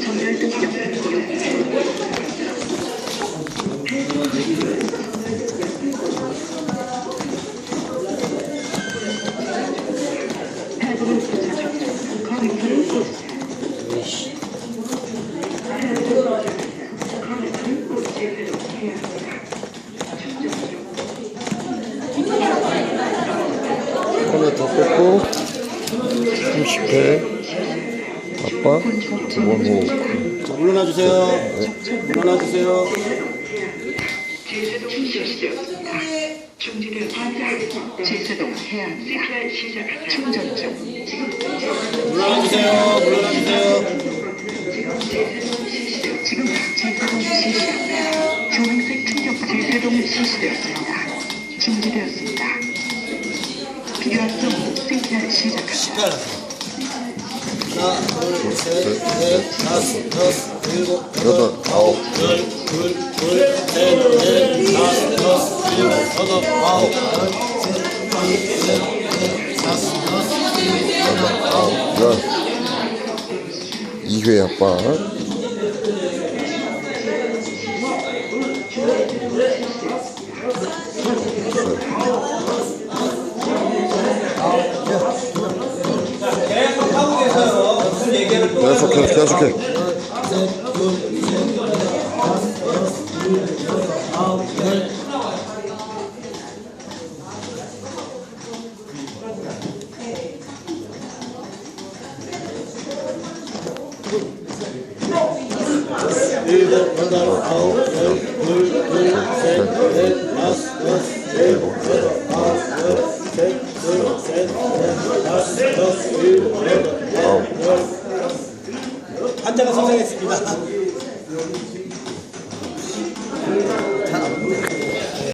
정렬 등록 하나 더 뺐고 30회 아빠 두번 호 자, 물러나 주세요. 물러나 주세요. 제주동 해안가 충전 중 물러나 주세요. 물러나 주세요. 지금 제주동 실시합니다. 주황색 충격 제주동 실시되었습니다. 중지되었습니다. 필요한 경 CPR 시작합니다. 하나, 둘, 셋, 넷, 다섯, 여섯, 일곱, 여덟 아홉 열, 둘, 둘, 셋, 넷, 다섯, 여덟, 아홉, 다섯, 여섯, 일곱, 여덟, 아홉. 열 2회 아빠 계속해 계속해 환자가 선생했습니다.